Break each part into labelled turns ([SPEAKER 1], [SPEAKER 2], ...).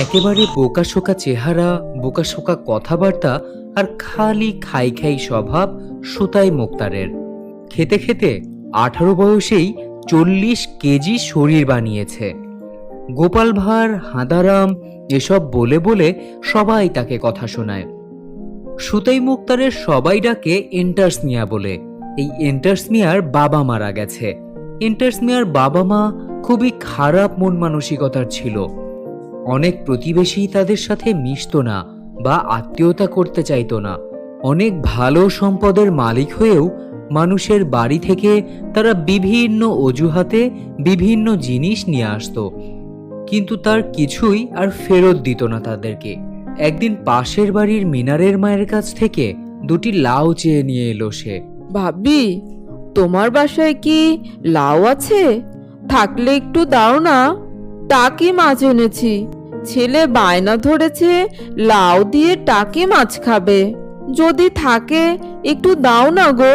[SPEAKER 1] একেবারে বোকাশোকা চেহারা বোকাশোকা কথাবার্তা আর খালি খাই খাই স্বভাব সুতাই মুক্তারের। খেতে খেতে আঠারো বয়সেই চল্লিশ কেজি শরীর বানিয়েছে। গোপাল ভাঁড়, হাঁদারাম এসব বলে বলে সবাই তাকে কথা শোনায়। সুতাই মুক্তারের সবাই ডাকে এন্টার্সমিয়া বলে। এই এন্টার্সমিয়ার বাবা মারা গেছে। এন্টার্সমিয়ার বাবা মা খুবই খারাপ মন মানসিকতার ছিল। অনেক প্রতিবেশী তাদের সাথে মিশতো না বা আত্মীয়তা করতে চাইতো না। অনেক ভালো সম্পদের মালিক হয়েও মানুষের বাড়ি থেকে তারা বিভিন্ন অজুহাতে বিভিন্ন জিনিস নিয়ে আসতো। কিন্তু তার কিছুই আর ফেরত দিত না তাদেরকে। একদিন পাশের বাড়ির মিনারের মায়ের কাছ থেকে দুটি লাউ চেয়ে নিয়ে এলো সে।
[SPEAKER 2] ভাবি, তোমার বাসায় কি লাউ আছে? থাকলে একটু দাও না। টাকি মাছ এনেছি? ছেলে বায়না ধরেছে লাউ দিয়ে টাকি মাছ খাবে। যদি থাকে একটু দাও না গো।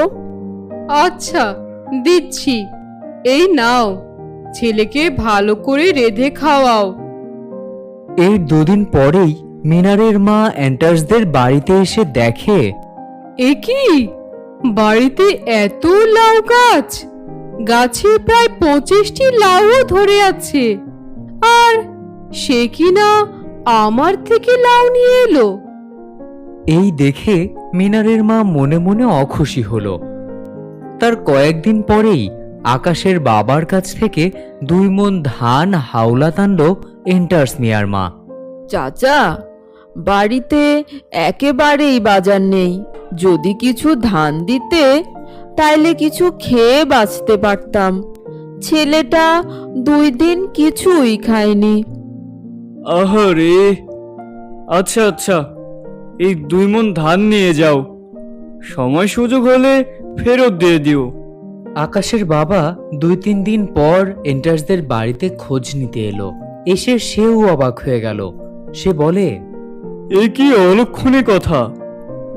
[SPEAKER 3] আচ্ছা দিচ্ছি। এই নাও ছেলেকে ভালো করে রেঁধে খাওয়াও।
[SPEAKER 1] এর দুদিন পরেই মিনারের মা অ্যান্টার্সদের বাড়িতে এসে দেখে।
[SPEAKER 3] এ কি? বাড়িতে এত লাউ গাছ? গাছে প্রায় পঁচিশটি লাউও ধরে আছে। আর সে কিনা আমার থেকে লাউ নিয়ে এলো?
[SPEAKER 1] এই দেখে মিনারের মা মনে মনে অখুশি হলো। তার কয়েকদিন পরেই আকাশের বাবার কাছ থেকে দুই মন ধান হাওলা টানল এন্টার্স মিয়ার মা।
[SPEAKER 2] চাচা বাড়িতে একেবারেই বাজার নেই। যদি কিছু ধান দিতে তাইলে কিছু খেয়ে বাঁচতে পারতাম। ছেলেটা দুই দিন কিছুই খায়নি।
[SPEAKER 4] আহারে। আচ্ছা আচ্ছা এই দুই মন ধান নিয়ে যাও। সময় সুযোগ হলে ফেরত দিয়ে দিও।
[SPEAKER 1] আকাশের বাবা দুই তিন দিন পর এন্টার্সদের বাড়িতে খোঁজ নিতে এলো। এসে সেও অবাক হয়ে গেল। সে বলে
[SPEAKER 4] এ কি অলক্ষণে কথা।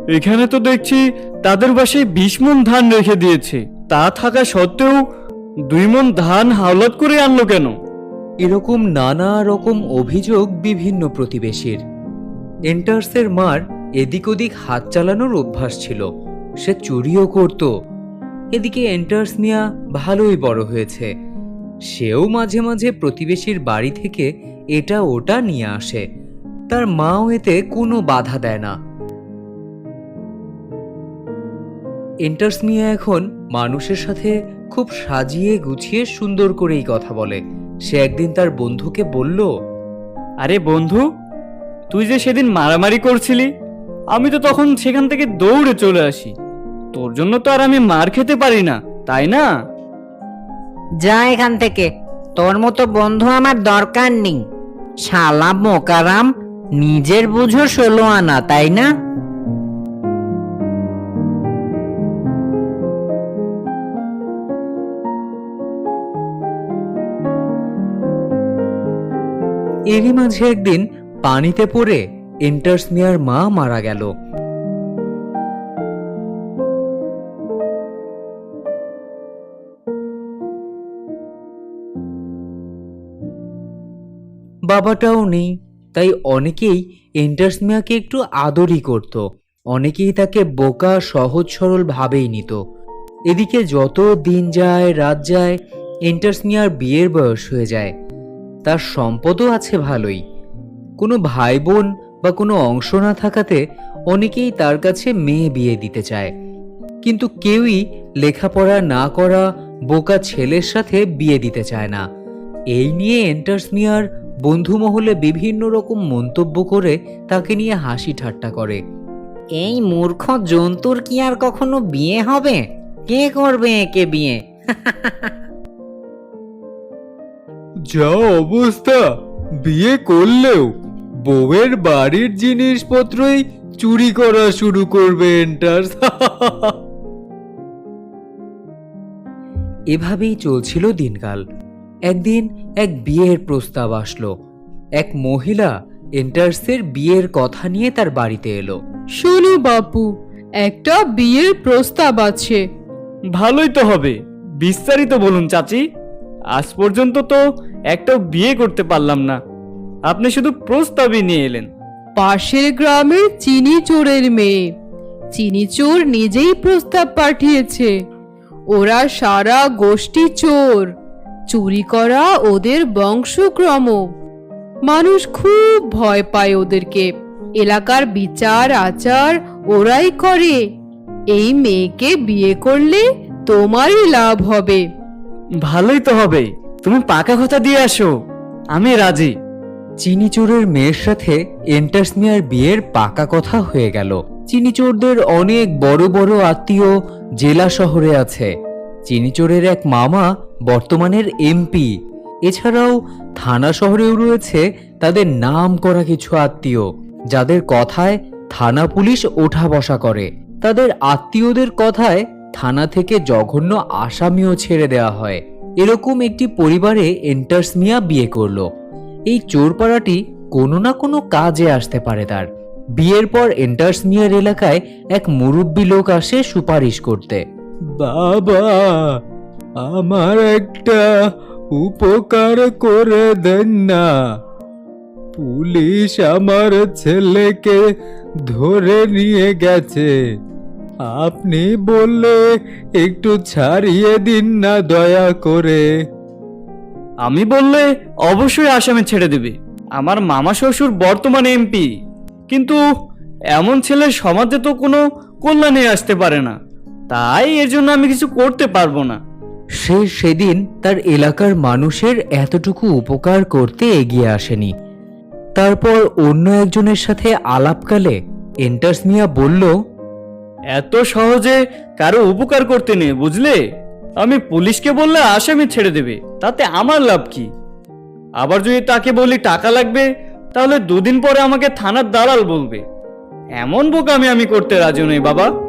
[SPEAKER 4] এখানে তো দেখছি তাদের বাসায় বিশ মন ধান রেখে দিয়েছে। তা থাকা সত্ত্বেও দুই মন ধান হাওলাত করে আনলো কেন?
[SPEAKER 1] এরকম নানা রকম অভিযোগ বিভিন্ন প্রতিবেশীর। এন্টার্সের মার এদিক ওদিক হাত চালানোর অভ্যাস ছিল। সে চুরিও করত। এদিকে এন্টার্স মিয়া ভালোই বড় হয়েছে। সেও মাঝে মাঝে প্রতিবেশীর বাড়ি থেকে এটা ওটা নিয়ে আসে। তার মাও এতে কোনো বাধা দেয় না। এন্টার্স মিয়া এখন মানুষের সাথে খুব সাজিয়ে গুছিয়ে সুন্দর করেই কথা বলে। সে একদিন তার বন্ধুকে বলল
[SPEAKER 4] আরে বন্ধু তুই যে সেদিন মারামারি করছিলি আমি তো তখন সেখান থেকে দৌড়ে চলে আসি। তোর জন্য তো আর আমি মার খেতে পারি না তাই না?
[SPEAKER 5] যা এখান থেকে তোর মতো বন্ধু আমার দরকার নেই। শালা মোকারাম নিজের বুঝো ষোলো আনা তাই না?
[SPEAKER 1] এরই মাঝে একদিন পানিতে পড়ে এন্টার্স মিয়ার মা মারা গেল। বাবাটাও নেই, তাই অনেকেই এন্টার্স মিয়াকে একটু আদরই করত, অনেকেই তাকে বোকা, সহজ, সরল ভাবেই নিত। এদিকে যত দিন যায়, রাত যায় এন্টার্স মিয়ার বিয়ের বয়স হয়ে যায়। তার সম্পদও আছে ভালোই। কোনো ভাই বোন বা কোনো অংশ না থাকাতে অনেকেই তার কাছে মেয়ে বিয়ে দিতে চায়। কিন্তু কেউই লেখাপড়া না করা বোকা ছেলের সাথে বিয়ে দিতে চায় না। এই নিয়ে এন্টার্স মিয়ার বন্ধু মহলে বিভিন্ন রকম মন্তব্য করে তাকে নিয়ে হাসি ঠাট্টা করে।
[SPEAKER 5] এই মূর্খ জন্তুর কি আর কখনো বিয়ে হবে? কে করবে একে বিয়ে?
[SPEAKER 6] যা অবস্থা বিয়ে করলেও বউয়ের বাড়ির জিনিসপত্রই চুরি করা শুরু করবে এন্টার্স
[SPEAKER 1] এভাবেই চলছিল দিনকাল। একদিন এক বিয়ের প্রস্তাব আসলো। এক মহিলা এন্টার্সের বিয়ের কথা নিয়ে তার বাড়িতে এলো।
[SPEAKER 3] শোনো বাপু একটা বিয়ের প্রস্তাব আছে।
[SPEAKER 4] ভালোই তো হবে। বিস্তারিত বলুন চাচি। আজ পর্যন্ত তো একটাও বিয়ে করতে পারলাম না। আপনি শুধু প্রস্তাবই নিয়ে এলেন।
[SPEAKER 3] পাশের গ্রামের চিনি চোরের মেয়ে। চিনি চোর নিজেই প্রস্তাব পাঠিয়েছে। ওরা সারা গোষ্ঠী চোর। চুরি করা ওদের বংশক্রম। মানুষ খুব ভয় পায় ওদেরকে। এলাকার বিচার, আচার ওরাই করে। এই মেয়েকে বিয়ে করলে তোমারই লাভ হবে।
[SPEAKER 4] ভালোই তো হবে। তুমি পাকা কথা দিয়ে আসো। আমি রাজি।
[SPEAKER 1] চিনিচোরের মেয়ের সাথে এন্টাসমিয়ার বিয়ের পাকা কথা হয়ে গেল। চিনিচোরদের অনেক বড় বড় আত্মীয় জেলা শহরে আছে। চিনিচোরের এক মামা বর্তমানের এমপি। এছাড়াও থানা শহরেও রয়েছে তাদের নাম করা কিছু আত্মীয়, যাদের কথায় থানা পুলিশ ওঠা বসা করে। তাদের আত্মীয়দের কথায় থানা থেকে জঘন্য আসামিও ছেড়ে দেওয়া হয়। এরকম একটি পরিবারে এন্টার্স মিয়া বিয়ে করল। এই চোরপাড়াটি কোনো না কোনো কাজে আসতে পারে তার। বিয়ের পর এন্টার্স মিয়ার এলাকায় এক মুরব্বী লোক আসে সুপারিশ করতে।
[SPEAKER 6] বাবা, আমার একটা উপকার করে দেন না। পুলিশ আমার ছেলেকে ধরে নিয়ে গেছে। আপনি বললে একটু ছাড়িয়ে দিন না দয়া করে।
[SPEAKER 4] আমি বললে অবশ্যই আসামে ছেড়ে দেবে। আমার মামা শ্বশুর বর্তমানে এমপি কিন্তু এমন ছেলে সমাজে তো কোনো কল্যাণে আসতে পারে না। তাই এর জন্য আমি কিছু করতে পারব না।
[SPEAKER 1] সে সেদিন তার এলাকার মানুষের এতটুকু উপকার করতে এগিয়ে আসেনি। তারপর অন্য একজনের সাথে আলাপকালে এন্টার্স মিয়া বলল
[SPEAKER 4] এত সহজে কারও উপকার করতে নেই, বুঝলে? আমি পুলিশকে বললে আসামি ছেড়ে দেবে, তাতে আমার লাভ কি? আবার যদি তাকে বলি টাকা লাগবে, তাহলে দুদিন পরে আমাকে থানার দালাল বলবে। এমন বোকামি আমি করতে রাজি নই, বাবা।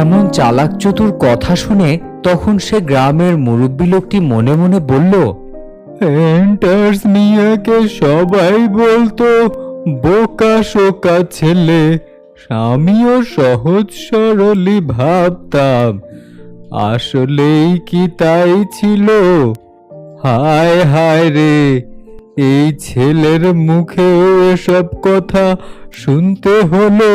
[SPEAKER 1] এমন চালাক চতুর কথা শুনে তখন সে গ্রামের মুরব্বী লোকটি মনে মনে বলল
[SPEAKER 6] এন্টার্স মিয়াকে সবাই বলতো বোকা শোকা ছেলে। স্বামীও সহজ সরলই ভাবতাম। আসলেই কি তাই ছিল? হায় হায় রে এই ছেলের মুখেও এসব কথা শুনতে হলো?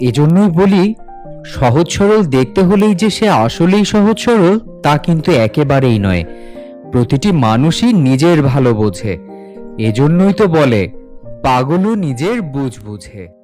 [SPEAKER 1] এজন্যই বলি সহজ সরল দেখতে হলেই যে সে আসলেই সহজ সরল, তা কিন্তু একেবারেই নয়। প্রতিটি মানুষই নিজের ভালো বোঝে। এজন্যই তো বলে, পাগলও নিজের বুঝ বুঝে।